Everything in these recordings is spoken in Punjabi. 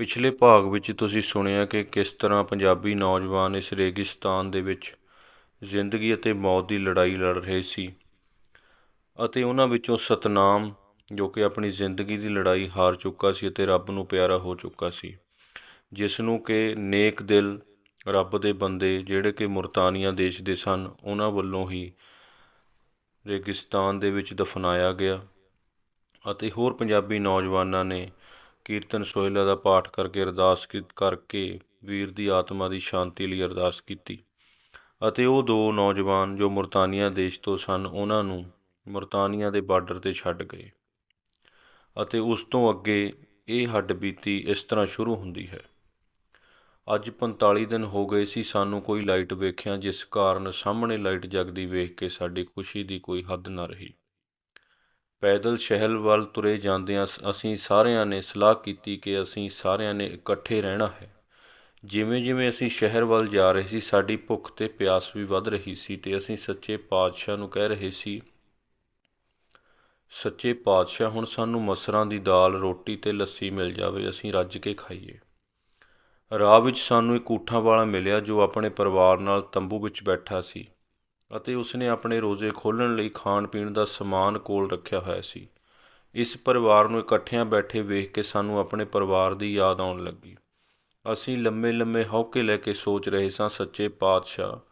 ਪਿਛਲੇ ਭਾਗ ਵਿੱਚ ਤੁਸੀਂ ਸੁਣਿਆ ਕਿ ਕਿਸ ਤਰ੍ਹਾਂ ਪੰਜਾਬੀ ਨੌਜਵਾਨ ਇਸ ਰੇਗਿਸਤਾਨ ਦੇ ਵਿੱਚ ਜ਼ਿੰਦਗੀ ਅਤੇ ਮੌਤ ਦੀ ਲੜਾਈ ਲੜ ਰਹੇ ਸੀ ਅਤੇ ਉਹਨਾਂ ਵਿੱਚੋਂ ਸਤਨਾਮ, ਜੋ ਕਿ ਆਪਣੀ ਜ਼ਿੰਦਗੀ ਦੀ ਲੜਾਈ ਹਾਰ ਚੁੱਕਾ ਸੀ ਅਤੇ ਰੱਬ ਨੂੰ ਪਿਆਰਾ ਹੋ ਚੁੱਕਾ ਸੀ ਜਿਸ ਨੂੰ ਕਿ ਨੇਕ ਦਿਲ, ਰੱਬ ਦੇ ਬੰਦੇ ਜਿਹੜੇ ਕਿ ਮੁਰਤਾਨੀਆ ਦੇਸ਼ ਦੇ ਸਨ, ਉਹਨਾਂ ਵੱਲੋਂ ਹੀ ਰੇਗਿਸਤਾਨ ਦੇ ਵਿੱਚ ਦਫਨਾਇਆ ਗਿਆ ਅਤੇ ਹੋਰ ਪੰਜਾਬੀ ਨੌਜਵਾਨਾਂ ਨੇ ਕੀਰਤਨ ਸੋਹਿਲਾ ਦਾ ਪਾਠ ਕਰਕੇ ਅਰਦਾਸ ਕੀ- ਕਰਕੇ ਵੀਰ ਦੀ ਆਤਮਾ ਦੀ ਸ਼ਾਂਤੀ ਲਈ ਅਰਦਾਸ ਕੀਤੀ। ਅਤੇ ਉਹ ਦੋ ਨੌਜਵਾਨ ਜੋ ਮੁਰਤਾਨੀਆ ਦੇਸ਼ ਤੋਂ ਸਨ, ਉਹਨਾਂ ਨੂੰ ਮੁਰਤਾਨੀਆ ਦੇ ਬਾਰਡਰ ਤੇ ਛੱਡ ਗਏ। ਅਤੇ ਉਸ ਤੋਂ ਅੱਗੇ ਇਹ ਹੱਡਬੀਤੀ ਇਸ ਤਰ੍ਹਾਂ ਸ਼ੁਰੂ ਹੁੰਦੀ ਹੈ। ਅੱਜ 45 ਦਿਨ ਹੋ ਗਏ ਸੀ, ਸਾਨੂੰ ਕੋਈ ਲਾਈਟ ਵੇਖਿਆ, ਜਿਸ ਕਾਰਨ ਸਾਹਮਣੇ ਲਾਈਟ ਜਗਦੀ ਵੇਖ ਕੇ ਸਾਡੀ ਖੁਸ਼ੀ ਦੀ ਕੋਈ ਹੱਦ ਨਾ ਰਹੀ। ਪੈਦਲ ਸ਼ਹਿਰ ਵੱਲ ਤੁਰੇ ਜਾਂਦਿਆਂ ਸ- ਅਸੀਂ ਸਾਰਿਆਂ ਨੇ ਸਲਾਹ ਕੀਤੀ ਕਿ ਅਸੀਂ ਸਾਰਿਆਂ ਨੇ ਇਕੱਠੇ ਰਹਿਣਾ ਹੈ। ਜਿਵੇਂ ਜਿਵੇਂ ਅਸੀਂ ਸ਼ਹਿਰ ਵੱਲ ਜਾ ਰਹੇ ਸੀ, ਸਾਡੀ ਭੁੱਖ ਤੇ ਪਿਆਸ ਵੀ ਵੱਧ ਰਹੀ ਸੀ ਤੇ ਅਸੀਂ ਸੱਚੇ ਪਾਤਸ਼ਾਹ ਨੂੰ ਕਹਿ ਰਹੇ ਸੀ, ਸੱਚੇ ਪਾਤਸ਼ਾਹ, ਹੁਣ ਸਾਨੂੰ ਮਸਰਾਂ ਦੀ ਦਾਲ, ਰੋਟੀ ਤੇ ਲੱਸੀ ਮਿਲ ਜਾਵੇ, ਅਸੀਂ ਰੱਜ ਕੇ ਖਾਈਏ। ਰਾਹ ਵਿੱਚ ਸਾਨੂੰ ਇੱਕ ਊਠਾਂ ਵਾਲਾ ਮਿਲਿਆ ਜੋ ਆਪਣੇ ਪਰਿਵਾਰ ਨਾਲ ਤੰਬੂ ਵਿੱਚ ਬੈਠਾ ਸੀ। ਅਤੇ ਉਸਨੇ ਆਪਣੇ ਰੋਜ਼ੇ ਖੋਲ੍ਹਣ ਲਈ ਖਾਣ ਪੀਣ ਦਾ ਸਮਾਨ ਕੋਲ ਰੱਖਿਆ ਹੋਇਆ ਸੀ। ਇਸ ਪਰਿਵਾਰ ਨੂੰ ਇਕੱਠਿਆਂ ਬੈਠੇ ਵੇਖ ਕੇ ਸਾਨੂੰ ਆਪਣੇ ਪਰਿਵਾਰ ਦੀ ਯਾਦ ਆਉਣ ਲੱਗੀ। ਅਸੀਂ ਲੰਮੇ ਲੰਮੇ ਹੌਕੇ ਲੈ ਕੇ ਸੋਚ ਰਹੇ ਸਾਂ, ਸੱਚੇ ਪਾਤਸ਼ਾਹ,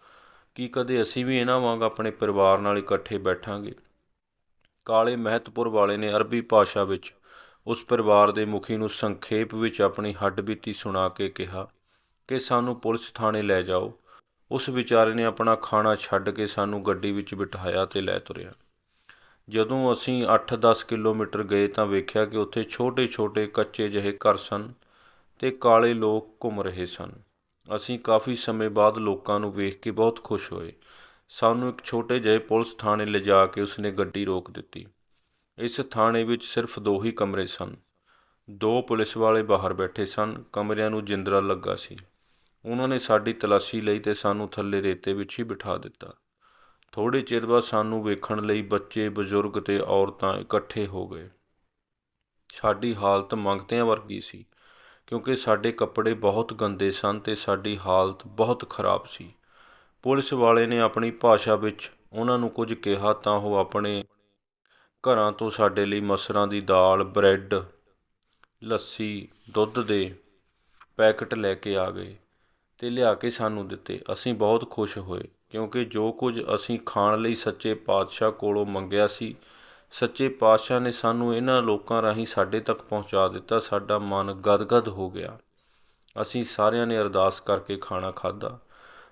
ਕਿ ਕਦੇ ਅਸੀਂ ਵੀ ਇਹਨਾਂ ਵਾਂਗ ਆਪਣੇ ਪਰਿਵਾਰ ਨਾਲ ਇਕੱਠੇ ਬੈਠਾਂਗੇ? ਕਾਲੇ ਮਹਿਤਪੁਰ ਵਾਲੇ ਨੇ ਅਰਬੀ ਭਾਸ਼ਾ ਵਿੱਚ ਉਸ ਪਰਿਵਾਰ ਦੇ ਮੁਖੀ ਨੂੰ ਸੰਖੇਪ ਵਿੱਚ ਆਪਣੀ ਹੱਡਬੀਤੀ ਸੁਣਾ ਕੇ ਕਿਹਾ ਕਿ ਸਾਨੂੰ ਪੁਲਿਸ ਥਾਣੇ ਲੈ ਜਾਓ। ਉਸ ਵਿਚਾਰੇ ਨੇ ਆਪਣਾ ਖਾਣਾ ਛੱਡ ਕੇ ਸਾਨੂੰ ਗੱਡੀ ਵਿੱਚ ਬਿਠਾਇਆ ਤੇ ਲੈ ਤੁਰਿਆ। ਜਦੋਂ ਅਸੀਂ 8-10 ਕਿਲੋਮੀਟਰ ਗਏ ਤਾਂ ਵੇਖਿਆ ਕਿ ਉੱਥੇ ਛੋਟੇ-ਛੋਟੇ ਕੱਚੇ ਜਿਹੇ ਘਰ ਸਨ ਤੇ ਕਾਲੇ ਲੋਕ ਘੁੰਮ ਰਹੇ ਸਨ। ਅਸੀਂ ਕਾਫੀ ਸਮੇਂ ਬਾਅਦ ਲੋਕਾਂ ਨੂੰ ਵੇਖ ਕੇ ਬਹੁਤ ਖੁਸ਼ ਹੋਏ। ਸਾਨੂੰ ਇੱਕ ਛੋਟੇ ਜਿਹੇ ਪੁਲਿਸ ਥਾਣੇ ਲਿਜਾ ਕੇ ਉਸਨੇ ਗੱਡੀ ਰੋਕ ਦਿੱਤੀ। ਇਸ ਥਾਣੇ ਵਿੱਚ ਸਿਰਫ ਦੋ ਹੀ ਕਮਰੇ ਸਨ। ਦੋ ਪੁਲਿਸ ਵਾਲੇ ਬਾਹਰ ਬੈਠੇ ਸਨ। ਕਮਰਿਆਂ ਨੂੰ ਜਿੰਦਰਾ ਲੱਗਾ ਸੀ। ਉਹਨਾਂ ਨੇ ਸਾਡੀ ਤਲਾਸ਼ੀ ਲਈ ਤੇ ਸਾਨੂੰ ਥੱਲੇ ਰੇਤੇ ਵਿੱਚ ਹੀ ਬਿਠਾ ਦਿੱਤਾ। ਥੋੜੇ ਚਿਰ ਬਾਅਦ ਸਾਨੂੰ ਵੇਖਣ ਲਈ ਬੱਚੇ, ਬਜ਼ੁਰਗ ਤੇ ਔਰਤਾਂ ਇਕੱਠੇ ਹੋ ਗਏ। ਸਾਡੀ ਹਾਲਤ ਮੰਗਤਿਆਂ ਵਰਗੀ ਸੀ, ਕਿਉਂਕਿ ਸਾਡੇ ਕੱਪੜੇ ਬਹੁਤ ਗੰਦੇ ਸਨ ਤੇ ਸਾਡੀ ਹਾਲਤ ਬਹੁਤ ਖਰਾਬ ਸੀ। ਪੁਲਿਸ ਵਾਲੇ ਨੇ ਆਪਣੀ ਭਾਸ਼ਾ ਵਿੱਚ ਉਹਨਾਂ ਨੂੰ ਕੁਝ ਕਿਹਾ ਤਾਂ ਉਹ ਆਪਣੇ ਘਰਾਂ ਤੋਂ ਸਾਡੇ ਲਈ ਮਸਰਾਂ ਦੀ ਦਾਲ, ਬ੍ਰੈਡ, ਲੱਸੀ, ਦੁੱਧ ਦੇ ਪੈਕਟ ਲੈ ਕੇ ਆ ਗਏ। ਤੇ ਲਿਆ ਕੇ ਸਾਨੂੰ ਦਿੱਤੇ। ਅਸੀਂ ਬਹੁਤ ਖੁਸ਼ ਹੋਏ, ਕਿਉਂਕਿ ਜੋ ਕੁਝ ਅਸੀਂ ਖਾਣ ਲਈ ਸੱਚੇ ਪਾਤਸ਼ਾਹ ਕੋਲੋਂ ਮੰਗਿਆ ਸੀ, ਸੱਚੇ ਪਾਤਸ਼ਾਹ ਨੇ ਸਾਨੂੰ ਇਹਨਾਂ ਲੋਕਾਂ ਰਾਹੀਂ ਸਾਡੇ ਤੱਕ ਪਹੁੰਚਾ ਦਿੱਤਾ, ਸਾਡਾ ਮਨ ਗਦਗਦ ਹੋ ਗਿਆ। ਅਸੀਂ ਸਾਰਿਆਂ ਨੇ ਅਰਦਾਸ ਕਰਕੇ ਖਾਣਾ ਖਾਧਾ।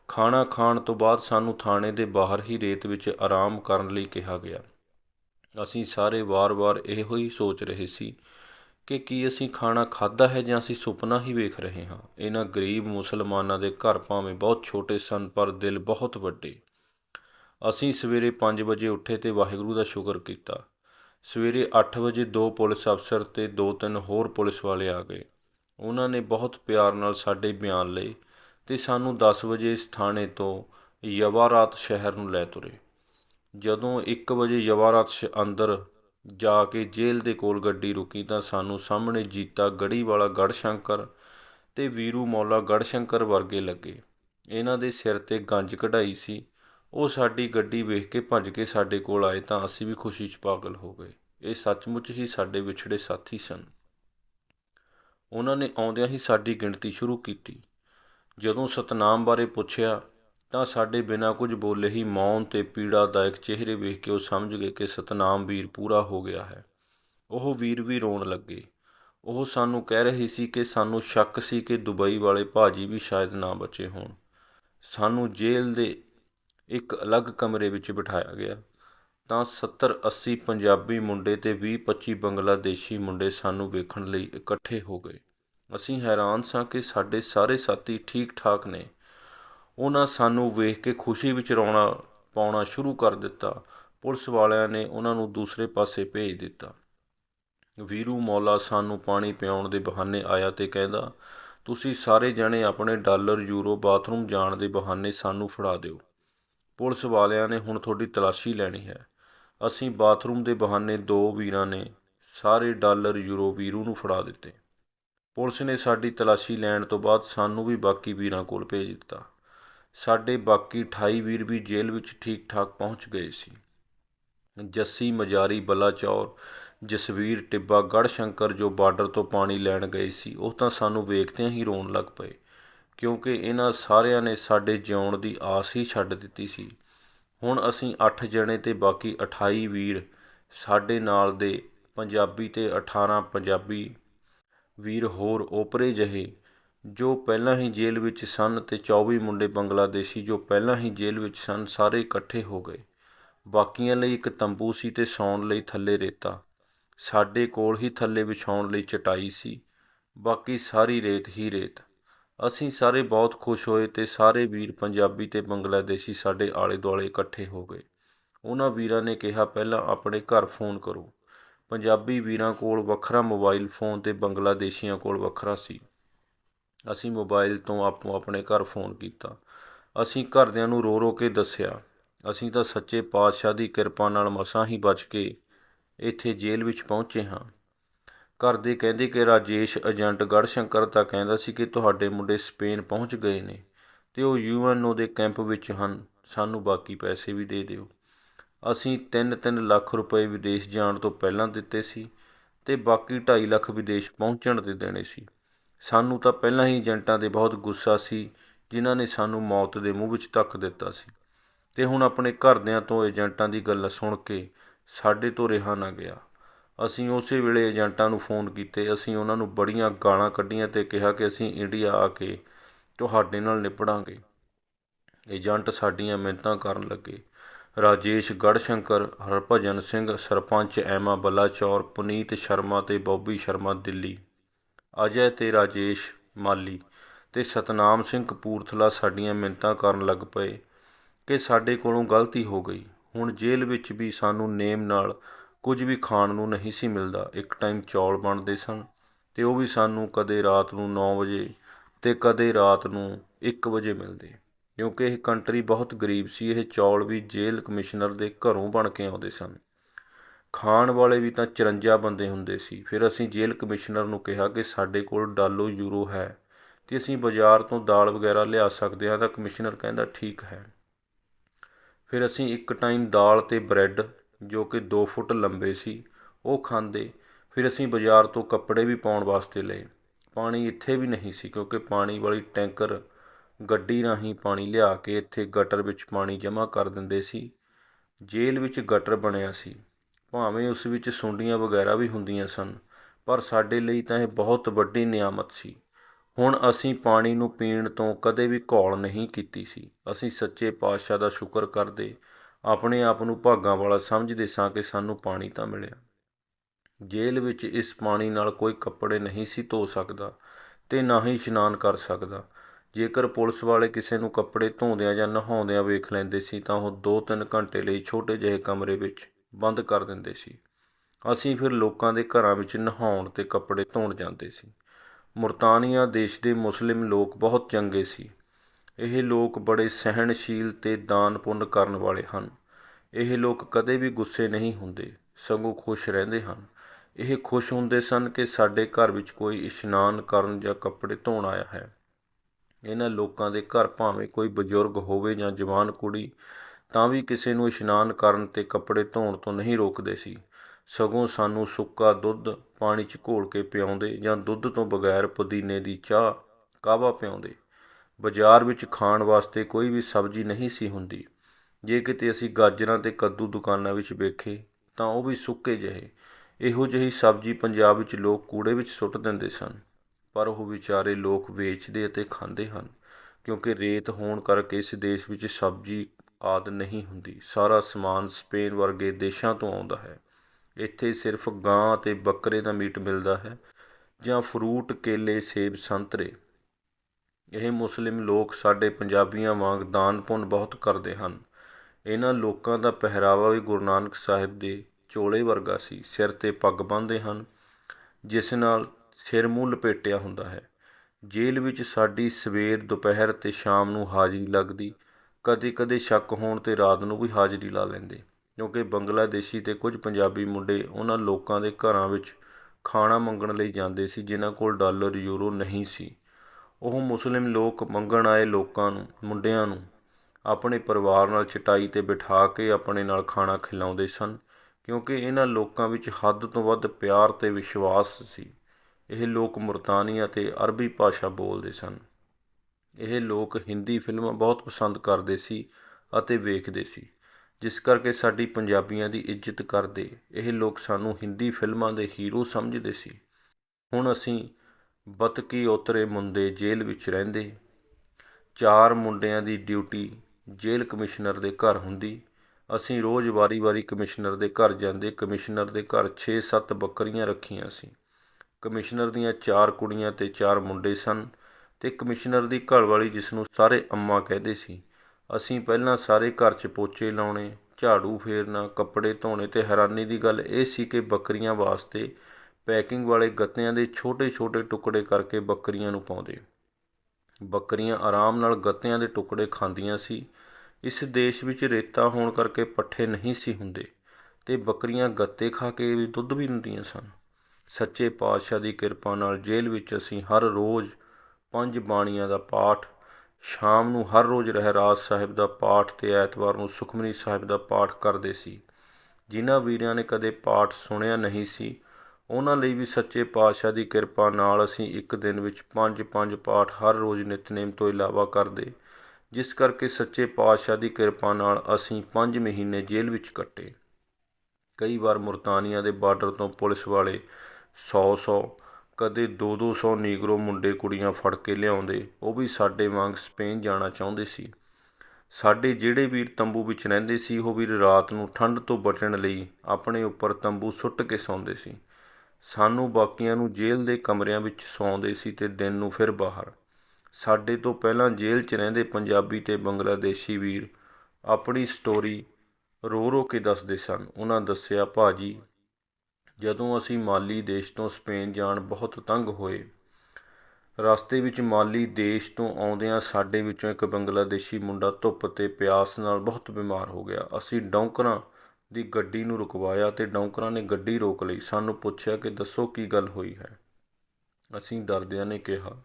ਖਾਣਾ ਖਾਣ ਤੋਂ ਬਾਅਦ ਸਾਨੂੰ ਥਾਣੇ ਦੇ ਬਾਹਰ ਹੀ ਰੇਤ ਵਿੱਚ ਆਰਾਮ ਕਰਨ ਲਈ ਕਿਹਾ ਗਿਆ। ਅਸੀਂ ਸਾਰੇ ਵਾਰ-ਵਾਰ ਇਹੋ ਹੀ ਸੋਚ ਰਹੇ ਸੀ ਕਿ ਕੀ ਅਸੀਂ ਖਾਣਾ ਖਾਧਾ ਹੈ ਜਾਂ ਅਸੀਂ ਸੁਪਨਾ ਹੀ ਵੇਖ ਰਹੇ ਹਾਂ? ਇਹਨਾਂ ਗਰੀਬ ਮੁਸਲਮਾਨਾਂ ਦੇ ਘਰ ਭਾਵੇਂ ਬਹੁਤ ਛੋਟੇ ਸਨ, ਪਰ ਦਿਲ ਬਹੁਤ ਵੱਡੇ। ਅਸੀਂ ਸਵੇਰੇ 5 ਵਜੇ ਉੱਠੇ ਤੇ ਵਾਹਿਗੁਰੂ ਦਾ ਸ਼ੁਕਰ ਕੀਤਾ। ਸਵੇਰੇ 8 ਵਜੇ ਦੋ ਪੁਲਿਸ ਅਫਸਰ ਤੇ ਦੋ ਤਿੰਨ ਹੋਰ ਪੁਲਿਸ ਵਾਲੇ ਆ ਗਏ। ਉਹਨਾਂ ਨੇ ਬਹੁਤ ਪਿਆਰ ਨਾਲ ਸਾਡੇ ਬਿਆਨ ਲਏ ਤੇ ਸਾਨੂੰ 10 ਵਜੇ ਇਸ ਥਾਣੇ ਤੋਂ ਯਵਾਰਾਤ ਸ਼ਹਿਰ ਨੂੰ ਲੈ ਤੁਰੇ। ਜਦੋਂ 1 ਵਜੇ ਯਵਾਰਾਤ ਸ਼ ਅੰਦਰ ਜਾ ਕੇ ਜੇਲ੍ਹ ਦੇ ਕੋਲ ਗੱਡੀ ਰੁਕੀ ਤਾਂ ਸਾਨੂੰ ਸਾਹਮਣੇ ਜੀਤਾ ਗੜੀ ਵਾਲਾ ਗੜਸ਼ੰਕਰ ਅਤੇ ਵੀਰੂ ਮੌਲਾ ਗੜਸ਼ੰਕਰ ਵਰਗੇ ਲੱਗੇ। ਇਹਨਾਂ ਦੇ ਸਿਰ ਤੇ ਗੰਜ ਕਢਾਈ ਸੀ। ਉਹ ਸਾਡੀ ਗੱਡੀ ਵੇਖ ਕੇ ਭੱਜ ਕੇ ਸਾਡੇ ਕੋਲ ਆਏ ਤਾਂ ਅਸੀਂ ਵੀ ਖੁਸ਼ੀ 'ਚ ਪਾਗਲ ਹੋ ਗਏ। ਇਹ ਸੱਚਮੁੱਚ ਹੀ ਸਾਡੇ ਵਿਛੜੇ ਸਾਥੀ ਸਨ। ਉਹਨਾਂ ਨੇ ਆਉਂਦਿਆਂ ਹੀ ਸਾਡੀ ਗਿਣਤੀ ਸ਼ੁਰੂ ਕੀਤੀ। ਜਦੋਂ ਸਤਨਾਮ ਬਾਰੇ ਪੁੱਛਿਆ ਤਾਂ ਸਾਡੇ ਬਿਨਾਂ ਕੁਝ ਬੋਲੇ ਹੀ ਮੌਨ ਤੇ ਪੀੜਾਦਾਇਕ ਚਿਹਰੇ ਵੇਖ ਕੇ ਉਹ ਸਮਝ ਗਏ ਕਿ ਸਤਨਾਮ ਵੀਰ ਪੂਰਾ ਹੋ ਗਿਆ ਹੈ। ਉਹ ਵੀਰ ਵੀ ਰੋਣ ਲੱਗੇ। ਉਹ ਸਾਨੂੰ ਕਹਿ ਰਹੀ ਸੀ ਕਿ ਸਾਨੂੰ ਸ਼ੱਕ ਸੀ ਕਿ ਦੁਬਈ ਵਾਲੇ ਭਾਜੀ ਵੀ ਸ਼ਾਇਦ ਨਾ ਬਚੇ ਹੋਣ। ਸਾਨੂੰ ਜੇਲ੍ਹ ਦੇ ਇੱਕ ਅਲੱਗ ਕਮਰੇ ਵਿੱਚ ਬਿਠਾਇਆ ਗਿਆ। ਤਾਂ 70 80 ਪੰਜਾਬੀ ਮੁੰਡੇ ਤੇ 20 25 ਬੰਗਲਾਦੇਸ਼ੀ ਮੁੰਡੇ ਸਾਨੂੰ ਵੇਖਣ ਲਈ ਇਕੱਠੇ ਹੋ ਗਏ। ਅਸੀਂ ਹੈਰਾਨ ਸਾਂ ਕਿ ਸਾਡੇ ਸਾਰੇ ਸਾਥੀ ਠੀਕ ਠਾਕ ਨੇ। ਉਹਨਾਂ ਸਾਨੂੰ ਵੇਖ ਕੇ ਖੁਸ਼ੀ ਵਿੱਚ ਰੌਣਾ ਪਾਉਣਾ ਸ਼ੁਰੂ ਕਰ ਦਿੱਤਾ। ਪੁਲਿਸ ਵਾਲਿਆਂ ਨੇ ਉਹਨਾਂ ਨੂੰ ਦੂਸਰੇ ਪਾਸੇ ਭੇਜ ਦਿੱਤਾ। ਵੀਰੂ ਮੌਲਾ ਸਾਨੂੰ ਪਾਣੀ ਪਿਆਉਣ ਦੇ ਬਹਾਨੇ ਆਇਆ ਤੇ ਕਹਿੰਦਾ, ਤੁਸੀਂ ਸਾਰੇ ਜਣੇ ਆਪਣੇ ਡਾਲਰ, ਯੂਰੋ, ਬਾਥਰੂਮ ਜਾਣ ਦੇ ਬਹਾਨੇ ਸਾਨੂੰ ਫੜਾ ਦਿਓ। ਪੁਲਿਸ ਵਾਲਿਆਂ ਨੇ ਹੁਣ ਤੁਹਾਡੀ ਤਲਾਸ਼ੀ ਲੈਣੀ ਹੈ। ਅਸੀਂ ਬਾਥਰੂਮ ਦੇ ਬਹਾਨੇ ਦੋ ਵੀਰਾਂ ਨੇ ਸਾਰੇ ਡਾਲਰ, ਯੂਰੋ ਵੀਰੂ ਨੂੰ ਫੜਾ ਦਿੱਤੇ। ਪੁਲਿਸ ਨੇ ਸਾਡੀ ਤਲਾਸ਼ੀ ਲੈਣ ਤੋਂ ਬਾਅਦ ਸਾਨੂੰ ਵੀ ਬਾਕੀ ਵੀਰਾਂ ਕੋਲ ਭੇਜ ਦਿੱਤਾ। ਸਾਡੇ ਬਾਕੀ 28 ਵੀਰ ਵੀ ਜੇਲ੍ਹ ਵਿੱਚ ਠੀਕ ਠਾਕ ਪਹੁੰਚ ਗਏ ਸੀ। ਜੱਸੀ, ਮਜਾਰੀ, ਬਲਾਚੌਰ, ਜਸਵੀਰ, ਟਿੱਬਾ ਗੜਸ਼ੰਕਰ ਜੋ ਬਾਰਡਰ ਤੋਂ ਪਾਣੀ ਲੈਣ ਗਏ ਸੀ, ਉਹ ਤਾਂ ਸਾਨੂੰ ਵੇਖਦਿਆਂ ਹੀ ਰੋਣ ਲੱਗ ਪਏ, ਕਿਉਂਕਿ ਇਹਨਾਂ ਸਾਰਿਆਂ ਨੇ ਸਾਡੇ ਜਿਉਣ ਦੀ ਆਸ ਹੀ ਛੱਡ ਦਿੱਤੀ ਸੀ। ਹੁਣ ਅਸੀਂ 8 ਜਣੇ ਤੇ ਬਾਕੀ 28 ਵੀਰ ਸਾਡੇ ਨਾਲ ਦੇ ਪੰਜਾਬੀ ਤੇ 18 ਪੰਜਾਬੀ ਵੀਰ ਹੋਰ ਓਪਰੇ ਜਿਹੇ ਜੋ ਪਹਿਲਾਂ ਹੀ ਜੇਲ੍ਹ ਵਿੱਚ ਸਨ ਅਤੇ ਚੌਵੀ ਮੁੰਡੇ ਬੰਗਲਾਦੇਸ਼ੀ ਜੋ ਪਹਿਲਾਂ ਹੀ ਜੇਲ੍ਹ ਵਿੱਚ ਸਨ, ਸਾਰੇ ਇਕੱਠੇ ਹੋ ਗਏ। ਬਾਕੀਆਂ ਲਈ ਇੱਕ ਤੰਬੂ ਸੀ ਅਤੇ ਸੌਣ ਲਈ ਥੱਲੇ ਰੇਤਾ। ਸਾਡੇ ਕੋਲ ਹੀ ਥੱਲੇ ਵਿਛਾਉਣ ਲਈ ਚਟਾਈ ਸੀ। ਬਾਕੀ ਸਾਰੀ ਰੇਤ ਹੀ ਰੇਤ। ਅਸੀਂ ਸਾਰੇ ਬਹੁਤ ਖੁਸ਼ ਹੋਏ ਤੇ ਸਾਰੇ ਵੀਰ ਪੰਜਾਬੀ ਤੇ ਬੰਗਲਾਦੇਸ਼ੀ ਸਾਡੇ ਆਲੇ ਦੁਆਲੇ ਇਕੱਠੇ ਹੋ ਗਏ। ਉਹਨਾਂ ਵੀਰਾਂ ਨੇ ਕਿਹਾ, ਪਹਿਲਾਂ ਆਪਣੇ ਘਰ ਫੋਨ ਕਰੋ। ਪੰਜਾਬੀ ਵੀਰਾਂ ਕੋਲ ਵੱਖਰਾ ਮੋਬਾਈਲ ਫੋਨ ਤੇ ਬੰਗਲਾਦੇਸ਼ੀਆਂ ਕੋਲ ਵੱਖਰਾ ਸੀ। ਅਸੀਂ ਮੋਬਾਈਲ ਤੋਂ ਆਪੋ ਆਪਣੇ ਘਰ ਫੋਨ ਕੀਤਾ। ਅਸੀਂ ਘਰਦਿਆਂ ਨੂੰ ਰੋ ਰੋ ਕੇ ਦੱਸਿਆ। ਅਸੀਂ ਤਾਂ ਸੱਚੇ ਪਾਤਸ਼ਾਹ ਦੀ ਕਿਰਪਾ ਨਾਲ ਮਸਾਂ ਹੀ ਬਚ ਕੇ ਇੱਥੇ ਜੇਲ੍ਹ ਵਿੱਚ ਪਹੁੰਚੇ ਹਾਂ। ਘਰ ਦੇ ਕਹਿੰਦੇ ਕਿ ਰਾਜੇਸ਼ ਏਜੰਟ ਗੜਸ਼ੰਕਰ ਤਾਂ ਕਹਿੰਦਾ ਸੀ ਕਿ ਤੁਹਾਡੇ ਮੁੰਡੇ ਸਪੇਨ ਪਹੁੰਚ ਗਏ ਨੇ ਤੇ ਉਹ ਯੂਐਨਓ ਦੇ ਕੈਂਪ ਵਿੱਚ ਹਨ। ਸਾਨੂੰ ਬਾਕੀ ਪੈਸੇ ਵੀ ਦੇ ਦਿਓ। ਅਸੀਂ 3-3 ਲੱਖ ਰੁਪਏ ਵਿਦੇਸ਼ ਜਾਣ ਤੋਂ ਪਹਿਲਾਂ ਦਿੱਤੇ ਸੀ ਤੇ ਬਾਕੀ 2.5 ਲੱਖ ਵਿਦੇਸ਼ ਪਹੁੰਚਣ ਦੇ ਦੇਣੇ ਸੀ। ਸਾਨੂੰ ਤਾਂ ਪਹਿਲਾਂ ਹੀ ਏਜੰਟਾਂ 'ਤੇ ਬਹੁਤ ਗੁੱਸਾ ਸੀ, ਜਿਨ੍ਹਾਂ ਨੇ ਸਾਨੂੰ ਮੌਤ ਦੇ ਮੂੰਹ ਵਿੱਚ ਧੱਕ ਦਿੱਤਾ ਸੀ। ਅਤੇ ਹੁਣ ਆਪਣੇ ਘਰਦਿਆਂ ਤੋਂ ਏਜੰਟਾਂ ਦੀ ਗੱਲ ਸੁਣ ਕੇ ਸਾਡੇ ਤੋਂ ਰਿਹਾ ਨਾ ਗਿਆ। ਅਸੀਂ ਉਸੇ ਵੇਲੇ ਏਜੰਟਾਂ ਨੂੰ ਫੋਨ ਕੀਤੇ। ਅਸੀਂ ਉਹਨਾਂ ਨੂੰ ਬੜੀਆਂ ਗਾਲਾਂ ਕੱਢੀਆਂ ਅਤੇ ਕਿਹਾ ਕਿ ਅਸੀਂ ਇੰਡੀਆ ਆ ਕੇ ਤੁਹਾਡੇ ਨਾਲ ਨਿਪੜਾਂਗੇ ਏਜੰਟ ਸਾਡੀਆਂ ਮਿਹਨਤਾਂ ਕਰਨ ਲੱਗੇ। ਰਾਜੇਸ਼ ਗੜਸ਼ੰਕਰ, ਹਰਭਜਨ ਸਿੰਘ, ਸਰਪੰਚ ਐਮਾ ਬਲਾਚੌਰ, ਪੁਨੀਤ ਸ਼ਰਮਾ ਤੇ ਬੌਬੀ ਸ਼ਰਮਾ ਦਿੱਲੀ। ਅਜੈ ਤੇ ਰਾਜੇਸ਼ ਮਾਲੀ ਤੇ ਸਤਨਾਮ ਸਿੰਘ ਕਪੂਰਥਲਾ ਸਾਡੀਆਂ ਮਿੰਨਤਾਂ ਕਰਨ ਲੱਗ ਪਏ ਕਿ ਸਾਡੇ ਕੋਲੋਂ ਗਲਤੀ ਹੋ ਗਈ। ਹੁਣ ਜੇਲ੍ਹ ਵਿੱਚ ਵੀ ਸਾਨੂੰ ਨੇਮ ਨਾਲ ਕੁਝ ਵੀ ਖਾਣ ਨੂੰ ਨਹੀਂ ਸੀ ਮਿਲਦਾ। ਇੱਕ ਟਾਈਮ ਚੌਲ ਬਣਦੇ ਸਨ ਤੇ ਉਹ ਵੀ ਸਾਨੂੰ ਕਦੇ ਰਾਤ ਨੂੰ 9 ਵਜੇ ਤੇ ਕਦੇ ਰਾਤ ਨੂੰ 1 ਵਜੇ ਮਿਲਦੇ। ਕਿਉਂਕਿ ਇਹ ਕੰਟਰੀ ਬਹੁਤ ਗਰੀਬ ਸੀ, ਇਹ ਚੌਲ ਵੀ ਜੇਲ੍ਹ ਕਮਿਸ਼ਨਰ ਦੇ ਘਰੋਂ ਬਣ ਕੇ ਆਉਂਦੇ ਸਨ। ਖਾਣ ਵਾਲੇ ਵੀ ਤਾਂ 54 ਬੰਦੇ ਹੁੰਦੇ ਸੀ। ਫਿਰ ਅਸੀਂ ਜੇਲ੍ਹ ਕਮਿਸ਼ਨਰ ਨੂੰ ਕਿਹਾ ਕਿ ਸਾਡੇ ਕੋਲ ਡਾਲੋ ਯੂਰੋ ਹੈ। ਅਤੇ ਅਸੀਂ ਬਾਜ਼ਾਰ ਤੋਂ ਦਾਲ ਵਗੈਰਾ ਲਿਆ ਸਕਦੇ ਹਾਂ ਤਾਂ ਕਮਿਸ਼ਨਰ ਕਹਿੰਦਾ ਠੀਕ ਹੈ। ਫਿਰ ਅਸੀਂ ਇੱਕ ਟਾਈਮ ਦਾਲ ਤੇ ਬ੍ਰੈਡ, ਜੋ ਕਿ 2 ਫੁੱਟ ਲੰਬੇ ਸੀ, ਉਹ ਖਾਂਦੇ। ਫਿਰ ਅਸੀਂ ਬਾਜ਼ਾਰ ਤੋਂ ਕੱਪੜੇ ਵੀ ਪਾਉਣ ਵਾਸਤੇ ਲਏ। ਪਾਣੀ ਇੱਥੇ ਵੀ ਨਹੀਂ ਸੀ, ਕਿਉਂਕਿ ਪਾਣੀ ਵਾਲੀ ਟੈਂਕਰ ਗੱਡੀ ਰਾਹੀਂ ਪਾਣੀ ਲਿਆ ਕੇ ਇੱਥੇ ਗਟਰ ਵਿੱਚ ਪਾਣੀ ਜਮ੍ਹਾਂ ਕਰ ਦਿੰਦੇ ਸੀ। ਜੇਲ੍ਹ ਵਿੱਚ ਗਟਰ ਬਣਿਆ ਸੀ। ਭਾਵੇਂ ਉਸ ਵਿੱਚ ਸੁੰਡੀਆਂ ਵਗੈਰਾ ਵੀ ਹੁੰਦੀਆਂ ਸਨ, ਪਰ ਸਾਡੇ ਲਈ ਤਾਂ ਇਹ ਬਹੁਤ ਵੱਡੀ ਨਿਆਮਤ ਸੀ। ਹੁਣ ਅਸੀਂ ਪਾਣੀ ਨੂੰ ਪੀਣ ਤੋਂ ਕਦੇ ਵੀ ਘੋਲ ਨਹੀਂ ਕੀਤੀ ਸੀ। ਅਸੀਂ ਸੱਚੇ ਪਾਤਸ਼ਾਹ ਦਾ ਸ਼ੁਕਰ ਕਰਦੇ, ਆਪਣੇ ਆਪ ਨੂੰ ਭਾਗਾਂ ਵਾਲਾ ਸਮਝਦੇ ਸਾਂ ਕਿ ਸਾਨੂੰ ਪਾਣੀ ਤਾਂ ਮਿਲਿਆ। ਜੇਲ੍ਹ ਵਿੱਚ ਇਸ ਪਾਣੀ ਨਾਲ ਕੋਈ ਕੱਪੜੇ ਨਹੀਂ ਸੀ ਧੋ ਸਕਦਾ ਤੇ ਨਾ ਹੀ ਇਸ਼ਨਾਨ ਕਰ ਸਕਦਾ। ਜੇਕਰ ਪੁਲਿਸ ਵਾਲੇ ਕਿਸੇ ਨੂੰ ਕੱਪੜੇ ਧੋਂਦਿਆਂ ਜਾਂ ਨਹਾਉਂਦਿਆਂ ਵੇਖ ਲੈਂਦੇ ਸੀ, ਤਾਂ ਉਹ 2-3 ਘੰਟੇ ਲਈ ਛੋਟੇ ਜਿਹੇ ਕਮਰੇ ਵਿੱਚ ਬੰਦ ਕਰ ਦਿੰਦੇ ਸੀ। ਅਸੀਂ ਫਿਰ ਲੋਕਾਂ ਦੇ ਘਰਾਂ ਵਿੱਚ ਨਹਾਉਣ ਤੇ ਕੱਪੜੇ ਧੋਣ ਜਾਂਦੇ ਸੀ। ਮੁਰਤਾਨੀਆ ਦੇਸ਼ ਦੇ ਮੁਸਲਿਮ ਲੋਕ ਬਹੁਤ ਚੰਗੇ ਸੀ। ਇਹ ਲੋਕ ਬੜੇ ਸਹਿਣਸ਼ੀਲ ਤੇ ਦਾਨ ਪੁੰਨ ਕਰਨ ਵਾਲੇ ਹਨ। ਇਹ ਲੋਕ ਕਦੇ ਵੀ ਗੁੱਸੇ ਨਹੀਂ ਹੁੰਦੇ, ਸਗੋਂ ਖੁਸ਼ ਰਹਿੰਦੇ ਹਨ। ਇਹ ਖੁਸ਼ ਹੁੰਦੇ ਸਨ ਕਿ ਸਾਡੇ ਘਰ ਵਿੱਚ ਕੋਈ ਇਸ਼ਨਾਨ ਕਰਨ ਜਾਂ ਕੱਪੜੇ ਧੋਣ ਆਇਆ ਹੈ। ਇਹਨਾਂ ਲੋਕਾਂ ਦੇ ਘਰ ਭਾਵੇਂ ਕੋਈ ਬਜ਼ੁਰਗ ਹੋਵੇ ਜਾਂ ਜਵਾਨ ਕੁੜੀ ਤਾਂ ਵੀ ਕਿਸੇ ਨੂੰ ਇਸ਼ਨਾਨ ਕਰਨ ਤੇ ਕੱਪੜੇ ਧੋਣ ਤੋਂ ਨਹੀਂ ਰੋਕਦੇ ਸੀ। ਸਗੋਂ ਸਾਨੂੰ ਸੁੱਕਾ ਦੁੱਧ ਪਾਣੀ 'ਚ ਘੋਲ ਕੇ ਪਿਆਉਂਦੇ ਜਾਂ ਦੁੱਧ ਤੋਂ ਬਗੈਰ ਪੁਦੀਨੇ ਦੀ ਚਾਹ, ਕਾਹਵਾ ਪਿਆਉਂਦੇ। ਬਾਜ਼ਾਰ ਵਿੱਚ ਖਾਣ ਵਾਸਤੇ ਕੋਈ ਵੀ ਸਬਜ਼ੀ ਨਹੀਂ ਸੀ ਹੁੰਦੀ। ਜੇ ਕਿਤੇ ਅਸੀਂ ਗਾਜਰਾਂ ਤੇ ਕੱਦੂ ਦੁਕਾਨਾਂ ਵਿੱਚ ਵੇਖੇ, ਤਾਂ ਉਹ ਵੀ ਸੁੱਕੇ ਜਿਹੇ। ਇਹੋ ਜਿਹੀ ਸਬਜ਼ੀ ਪੰਜਾਬ ਵਿੱਚ ਲੋਕ ਕੂੜੇ ਵਿੱਚ ਸੁੱਟ ਦਿੰਦੇ ਸਨ, ਪਰ ਉਹ ਵਿਚਾਰੇ ਲੋਕ ਵੇਚਦੇ ਅਤੇ ਖਾਂਦੇ ਹਨ, ਕਿਉਂਕਿ ਰੇਤ ਹੋਣ ਕਰਕੇ ਇਸ ਦੇਸ਼ ਵਿੱਚ ਸਬਜ਼ੀ ਆਦਿ ਨਹੀਂ ਹੁੰਦੀ। ਸਾਰਾ ਸਮਾਨ ਸਪੇਨ ਵਰਗੇ ਦੇਸ਼ਾਂ ਤੋਂ ਆਉਂਦਾ ਹੈ। ਇੱਥੇ ਸਿਰਫ ਗਾਂ ਅਤੇ ਬੱਕਰੇ ਦਾ ਮੀਟ ਮਿਲਦਾ ਹੈ ਜਾਂ ਫਰੂਟ, ਕੇਲੇ, ਸੇਬ, ਸੰਤਰੇ। ਇਹ ਮੁਸਲਿਮ ਲੋਕ ਸਾਡੇ ਪੰਜਾਬੀਆਂ ਵਾਂਗ ਦਾਨ ਪੁੰਨ ਬਹੁਤ ਕਰਦੇ ਹਨ। ਇਹਨਾਂ ਲੋਕਾਂ ਦਾ ਪਹਿਰਾਵਾ ਵੀ ਗੁਰੂ ਨਾਨਕ ਸਾਹਿਬ ਦੇ ਚੋਲੇ ਵਰਗਾ ਸੀ। ਸਿਰ ਤੇ ਪੱਗ ਬੰਨ੍ਹਦੇ ਹਨ, ਜਿਸ ਨਾਲ ਸਿਰ ਮੂੰਹ ਲਪੇਟਿਆ ਹੁੰਦਾ ਹੈ। ਜੇਲ੍ਹ ਵਿੱਚ ਸਾਡੀ ਸਵੇਰ, ਦੁਪਹਿਰ ਤੇ ਸ਼ਾਮ ਨੂੰ ਹਾਜ਼ਰੀ ਲੱਗਦੀ ਕਦੇ-ਕਦੇ ਸ਼ੱਕ ਹੋਣ ਤੇ ਰਾਤ ਨੂੰ ਵੀ ਹਾਜ਼ਰੀ ਲਾ ਲੈਂਦੇ। ਕਿਉਂਕਿ ਬੰਗਲਾਦੇਸ਼ੀ ਅਤੇ ਕੁਝ ਪੰਜਾਬੀ ਮੁੰਡੇ ਉਹਨਾਂ ਲੋਕਾਂ ਦੇ ਘਰਾਂ ਵਿੱਚ ਖਾਣਾ ਮੰਗਣ ਲਈ ਜਾਂਦੇ ਸੀ, ਜਿਨ੍ਹਾਂ ਕੋਲ ਡਾਲਰ, ਯੂਰੋ ਨਹੀਂ ਸੀ। ਉਹ ਮੁਸਲਿਮ ਲੋਕ ਮੰਗਣ ਆਏ ਲੋਕਾਂ ਨੂੰ, ਮੁੰਡਿਆਂ ਨੂੰ। ਆਪਣੇ ਪਰਿਵਾਰ ਨਾਲ ਚਟਾਈ ਤੇ ਬਿਠਾ ਕੇ ਆਪਣੇ ਨਾਲ ਖਾਣਾ ਖਿਲਾਉਂਦੇ ਸਨ, ਕਿਉਂਕਿ ਇਹਨਾਂ ਲੋਕਾਂ ਵਿੱਚ ਹੱਦ ਤੋਂ ਵੱਧ ਪਿਆਰ ਤੇ ਵਿਸ਼ਵਾਸ ਸੀ। ਇਹ ਲੋਕ ਮੁਰਤਾਨੀ ਅਤੇ ਅਰਬੀ ਭਾਸ਼ਾ ਬੋਲਦੇ ਸਨ। ਇਹ ਲੋਕ ਹਿੰਦੀ ਫਿਲਮਾਂ ਬਹੁਤ ਪਸੰਦ ਕਰਦੇ ਸੀ ਅਤੇ ਵੇਖਦੇ ਸੀ, ਜਿਸ ਕਰਕੇ ਸਾਡੀ ਪੰਜਾਬੀਆਂ ਦੀ ਇੱਜ਼ਤ ਕਰਦੇ ਇਹ ਲੋਕ ਸਾਨੂੰ ਹਿੰਦੀ ਫਿਲਮਾਂ ਦੇ ਹੀਰੋ ਸਮਝਦੇ ਸੀ। ਹੁਣ ਅਸੀਂ ਬਤਕੀ ਉਤਰੇ ਮੁੰਡੇ ਜੇਲ੍ਹ ਵਿੱਚ ਰਹਿੰਦੇ, ਚਾਰ ਮੁੰਡਿਆਂ ਦੀ ਡਿਊਟੀ ਜੇਲ੍ਹ ਕਮਿਸ਼ਨਰ ਦੇ ਘਰ ਹੁੰਦੀ, ਅਸੀਂ ਰੋਜ਼ ਵਾਰੀ-ਵਾਰੀ ਕਮਿਸ਼ਨਰ ਦੇ ਘਰ ਜਾਂਦੇ, ਕਮਿਸ਼ਨਰ ਦੇ ਘਰ 6-7 ਬੱਕਰੀਆਂ ਰੱਖੀਆਂ ਸੀ। ਕਮਿਸ਼ਨਰ ਦੀਆਂ ਚਾਰ ਕੁੜੀਆਂ ਤੇ ਚਾਰ ਮੁੰਡੇ ਸਨ ਤੇ ਕਮਿਸ਼ਨਰ ਦੀ ਘਰਵਾਲੀ ਜਿਸ ਨੂੰ ਸਾਰੇ ਅੰਮਾ ਕਹਿੰਦੇ ਸੀ, ਅਸੀਂ ਪਹਿਲਾਂ ਸਾਰੇ ਘਰ 'ਚ ਪੋਚੇ ਲਾਉਣੇ, ਝਾੜੂ ਫੇਰਨਾ, ਕੱਪੜੇ ਧੋਣੇ ਤੇ ਹੈਰਾਨੀ ਦੀ ਗੱਲ ਇਹ ਸੀ ਕਿ ਬੱਕਰੀਆਂ ਵਾਸਤੇ ਪੈਕਿੰਗ ਵਾਲੇ ਗੱਤਿਆਂ ਦੇ ਛੋਟੇ-ਛੋਟੇ ਟੁਕੜੇ ਕਰਕੇ ਬੱਕਰੀਆਂ ਨੂੰ ਪਾਉਂਦੇ। ਬੱਕਰੀਆਂ ਆਰਾਮ ਨਾਲ ਗੱਤਿਆਂ ਦੇ ਟੁਕੜੇ ਖਾਂਦੀਆਂ ਸੀ। ਇਸ ਦੇਸ਼ ਵਿੱਚ ਰੇਤਾ ਹੋਣ ਕਰਕੇ ਪੱਠੇ ਨਹੀਂ ਸੀ ਹੁੰਦੇ ਤੇ ਬੱਕਰੀਆਂ ਗੱਤੇ ਖਾ ਕੇ ਵੀ ਦੁੱਧ ਵੀ ਦਿੰਦੀਆਂ ਸਨ। ਸੱਚੇ ਪਾਤਸ਼ਾਹ ਦੀ ਕਿਰਪਾ ਨਾਲ ਜੇਲ੍ਹ ਵਿੱਚ ਅਸੀਂ ਹਰ ਰੋਜ਼ ਪੰਜ ਬਾਣੀਆਂ ਦਾ ਪਾਠ, ਸ਼ਾਮ ਨੂੰ ਹਰ ਰੋਜ਼ ਰਹਿਰਾਜ ਸਾਹਿਬ ਦਾ ਪਾਠ ਤੇ ਐਤਵਾਰ ਨੂੰ ਸੁਖਮਨੀ ਸਾਹਿਬ ਦਾ ਪਾਠ ਕਰਦੇ ਸੀ। ਜਿਨ੍ਹਾਂ ਵੀਰਾਂ ਨੇ ਕਦੇ ਪਾਠ ਸੁਣਿਆ ਨਹੀਂ ਸੀ, ਉਹਨਾਂ ਲਈ ਵੀ ਸੱਚੇ ਪਾਤਸ਼ਾਹ ਦੀ ਕਿਰਪਾ ਨਾਲ ਅਸੀਂ ਇੱਕ ਦਿਨ ਵਿੱਚ ਪੰਜ ਪੰਜ ਪਾਠ ਹਰ ਰੋਜ਼ ਨਿਤਨੇਮ ਤੋਂ ਇਲਾਵਾ ਕਰਦੇ, ਜਿਸ ਕਰਕੇ ਸੱਚੇ ਪਾਤਸ਼ਾਹ ਦੀ ਕਿਰਪਾ ਨਾਲ ਅਸੀਂ 5 ਮਹੀਨੇ ਜੇਲ੍ਹ ਵਿੱਚ ਕੱਟੇ। ਕਈ ਵਾਰ ਮੁਰਤਾਨੀਆਂ ਦੇ ਬਾਰਡਰ ਤੋਂ ਪੁਲਿਸ ਵਾਲੇ 100-100 ਕਦੇ ਦੋ ਦੋ ਸੌ ਨੀਗਰੋ ਮੁੰਡੇ ਕੁੜੀਆਂ ਫੜ ਕੇ ਲਿਆਉਂਦੇ, ਉਹ ਵੀ ਸਾਡੇ ਵਾਂਗ ਸਪੇਨ ਜਾਣਾ ਚਾਹੁੰਦੇ ਸੀ। ਸਾਡੇ ਜਿਹੜੇ ਵੀਰ ਤੰਬੂ ਵਿੱਚ ਰਹਿੰਦੇ ਸੀ, ਉਹ ਵੀਰ ਰਾਤ ਨੂੰ ਠੰਡ ਤੋਂ ਬਚਣ ਲਈ ਆਪਣੇ ਉੱਪਰ ਤੰਬੂ ਸੁੱਟ ਕੇ ਸੌਂਦੇ ਸੀ। ਸਾਨੂੰ ਬਾਕੀਆਂ ਨੂੰ ਜੇਲ੍ਹ ਦੇ ਕਮਰਿਆਂ ਵਿੱਚ ਸੌਂਦੇ ਸੀ ਤੇ ਦਿਨ ਨੂੰ ਫਿਰ ਬਾਹਰ। ਸਾਡੇ ਤੋਂ ਪਹਿਲਾਂ ਜੇਲ੍ਹ 'ਚ ਰਹਿੰਦੇ ਪੰਜਾਬੀ ਤੇ ਬੰਗਲਾਦੇਸ਼ੀ ਵੀਰ ਆਪਣੀ ਸਟੋਰੀ ਰੋ ਰੋ ਕੇ ਦੱਸਦੇ ਸਨ। ਉਹਨਾਂ ਦੱਸਿਆ ਭਾਜੀ ਜਦੋਂ ਅਸੀਂ ਮਾਲੀ ਦੇਸ਼ ਤੋਂ ਸਪੇਨ ਜਾਣ ਬਹੁਤ ਤੰਗ ਹੋਏ, ਰਸਤੇ ਵਿੱਚ ਮਾਲੀ ਦੇਸ਼ ਤੋਂ ਆਉਂਦਿਆਂ ਸਾਡੇ ਵਿੱਚੋਂ ਇੱਕ ਬੰਗਲਾਦੇਸ਼ੀ ਮੁੰਡਾ ਧੁੱਪ ਤੇ ਪਿਆਸ ਨਾਲ ਬਹੁਤ ਬਿਮਾਰ ਹੋ ਗਿਆ। ਅਸੀਂ ਡੌਂਕਰਾਂ ਦੀ ਗੱਡੀ ਨੂੰ ਰੁਕਵਾਇਆ ਤੇ ਡੌਂਕਰਾਂ ਨੇ ਗੱਡੀ ਰੋਕ ਲਈ। ਸਾਨੂੰ ਪੁੱਛਿਆ ਕਿ ਦੱਸੋ ਕੀ ਗੱਲ ਹੋਈ ਹੈ? ਅਸੀਂ ਡਰਦਿਆਂ ਨੇ ਕਿਹਾ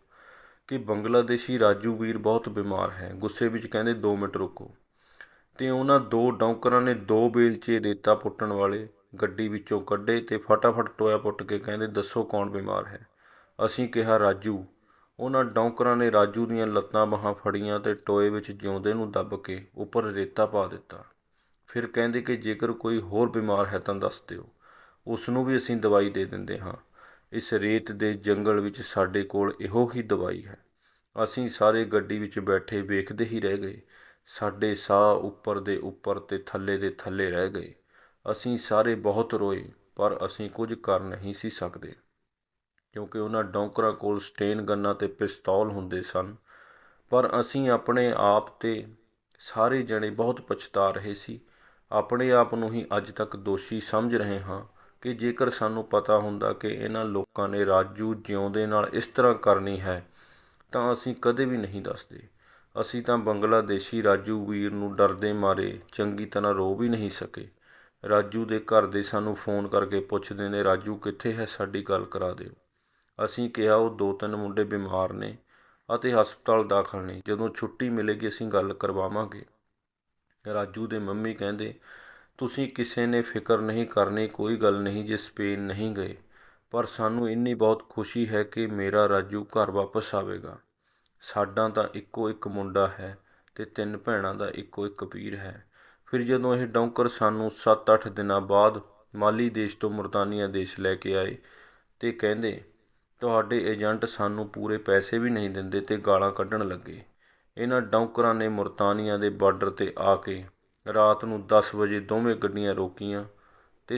ਕਿ ਬੰਗਲਾਦੇਸ਼ੀ ਰਾਜੂ ਵੀਰ ਬਹੁਤ ਬਿਮਾਰ ਹੈ। ਗੁੱਸੇ ਵਿੱਚ ਕਹਿੰਦੇ 2 ਮਿੰਟ ਰੁਕੋ। ਤੇ ਉਹਨਾਂ ਦੋ ਡੌਂਕਰਾਂ ਨੇ ਦੋ ਬੇਲਚੇ ਰੇਤਾ ਪੁੱਟਣ ਵਾਲੇ ਗੱਡੀ ਵਿੱਚੋਂ ਕੱਢੇ ਤੇ ਫਟਾਫਟ ਟੋਇਆ ਪੁੱਟ ਕੇ ਕਹਿੰਦੇ, ਦੱਸੋ ਕੌਣ ਬਿਮਾਰ ਹੈ? ਅਸੀਂ ਕਿਹਾ, ਰਾਜੂ। ਉਹਨਾਂ ਡੌਂਕਰਾਂ ਨੇ ਰਾਜੂ ਦੀਆਂ ਲੱਤਾਂ ਬਾਹਾਂ ਫੜੀਆਂ ਤੇ ਟੋਏ ਵਿੱਚ ਜਿਉਂਦੇ ਨੂੰ ਦੱਬ ਕੇ ਉੱਪਰ ਰੇਤਾ ਪਾ ਦਿੱਤਾ। ਫਿਰ ਕਹਿੰਦੇ ਕਿ, ਜੇਕਰ ਕੋਈ ਹੋਰ ਬਿਮਾਰ ਹੈ ਤਾਂ ਦੱਸ ਦਿਓ। ਉਸ ਨੂੰ ਵੀ ਅਸੀਂ ਦਵਾਈ ਦੇ ਦਿੰਦੇ ਹਾਂ। ਇਸ ਰੇਤ ਦੇ ਜੰਗਲ ਵਿੱਚ ਸਾਡੇ ਕੋਲ ਇਹੋ ਹੀ ਦਵਾਈ ਹੈ। ਅਸੀਂ ਸਾਰੇ ਗੱਡੀ ਵਿੱਚ ਬੈਠੇ ਵੇਖਦੇ ਹੀ ਰਹਿ ਗਏ। ਸਾਡੇ ਸਾਹ ਉੱਪਰ ਦੇ ਉੱਪਰ ਤੇ ਥੱਲੇ ਦੇ ਥੱਲੇ ਰਹਿ ਗਏ। ਅਸੀਂ ਸਾਰੇ ਬਹੁਤ ਰੋਏ, ਪਰ ਅਸੀਂ ਕੁਝ ਕਰ ਨਹੀਂ ਸੀ ਸਕਦੇ। ਕਿਉਂਕਿ ਉਹਨਾਂ ਡੌਂਕਰਾਂ ਕੋਲ ਸਟੇਨ ਗੰਨਾਂ ਤੇ ਪਿਸਤੌਲ ਹੁੰਦੇ ਸਨ, ਪਰ ਅਸੀਂ ਆਪਣੇ ਆਪ ਤੇ ਸਾਰੇ ਜਣੇ ਬਹੁਤ ਪਛਤਾ ਰਹੇ ਸੀ। ਆਪਣੇ ਆਪ ਨੂੰ ਹੀ ਅੱਜ ਤੱਕ ਦੋਸ਼ੀ ਸਮਝ ਰਹੇ ਹਾਂ ਕਿ ਜੇਕਰ ਸਾਨੂੰ ਪਤਾ ਹੁੰਦਾ ਕਿ ਇਹਨਾਂ ਲੋਕਾਂ ਨੇ ਰਾਜੂ ਜਿਉਂਦੇ ਨਾਲ ਇਸ ਤਰ੍ਹਾਂ ਕਰਨੀ ਹੈ, ਤਾਂ ਅਸੀਂ ਕਦੇ ਵੀ ਨਹੀਂ ਦੱਸਦੇ। ਅਸੀਂ ਤਾਂ ਬੰਗਲਾਦੇਸ਼ੀ ਰਾਜੂ ਵੀਰ ਨੂੰ ਡਰਦੇ ਮਾਰੇ ਚੰਗੀ ਤਰ੍ਹਾਂ ਰੋ ਵੀ ਨਹੀਂ ਸਕੇ। ਰਾਜੂ ਦੇ ਘਰ ਦੇ ਸਾਨੂੰ ਫੋਨ ਕਰਕੇ ਪੁੱਛਦੇ ਨੇ, ਰਾਜੂ, ਕਿੱਥੇ ਹੈ? ਸਾਡੀ ਗੱਲ ਕਰਾ ਦਿਓ। ਅਸੀਂ ਕਿਹਾ, ਉਹ ਦੋ ਤਿੰਨ ਮੁੰਡੇ ਬਿਮਾਰ ਨੇ ਅਤੇ ਹਸਪਤਾਲ ਦਾਖਲ ਨੇ। ਜਦੋਂ ਛੁੱਟੀ ਮਿਲੇਗੀ, ਅਸੀਂ ਗੱਲ ਕਰਵਾਵਾਂਗੇ। ਰਾਜੂ ਦੇ ਮੰਮੀ ਕਹਿੰਦੇ, ਤੁਸੀਂ ਕਿਸੇ ਨੇ ਫਿਕਰ ਨਹੀਂ ਕਰਨੀ, ਕੋਈ ਗੱਲ ਨਹੀਂ, ਜੇ ਸਪੇਨ ਨਹੀਂ ਗਏ। ਪਰ ਸਾਨੂੰ ਇੰਨੀ ਬਹੁਤ ਖੁਸ਼ੀ ਹੈ ਕਿ ਮੇਰਾ ਰਾਜੂ ਘਰ ਵਾਪਸ ਆਵੇਗਾ। ਸਾਡਾ ਤਾਂ ਇੱਕੋ ਇੱਕ ਮੁੰਡਾ ਹੈ ਤੇ ਤਿੰਨ ਭੈਣਾਂ ਦਾ ਇੱਕੋ ਇੱਕ ਪੀਰ ਹੈ। ਫਿਰ ਜਦੋਂ ਇਹ ਡੌਂਕਰ ਸਾਨੂੰ 7-8 ਦਿਨਾਂ ਬਾਅਦ ਮਾਲੀ ਦੇਸ਼ ਤੋਂ ਮੁਰਤਾਨੀਆ ਦੇਸ਼ ਲੈ ਕੇ ਆਏ ਤੇ ਕਹਿੰਦੇ, ਤੁਹਾਡੇ ਏਜੰਟ ਸਾਨੂੰ ਪੂਰੇ ਪੈਸੇ ਵੀ ਨਹੀਂ ਦਿੰਦੇ ਤੇ ਗਾਲਾਂ ਕੱਢਣ ਲੱਗੇ। ਇਹਨਾਂ ਡੌਂਕਰਾਂ ਨੇ ਮੁਰਤਾਨੀਆ ਦੇ ਬਾਰਡਰ ਤੇ ਆ ਕੇ ਰਾਤ ਨੂੰ 10 ਵਜੇ ਦੋਵੇਂ ਗੱਡੀਆਂ ਰੋਕੀਆਂ ਤੇ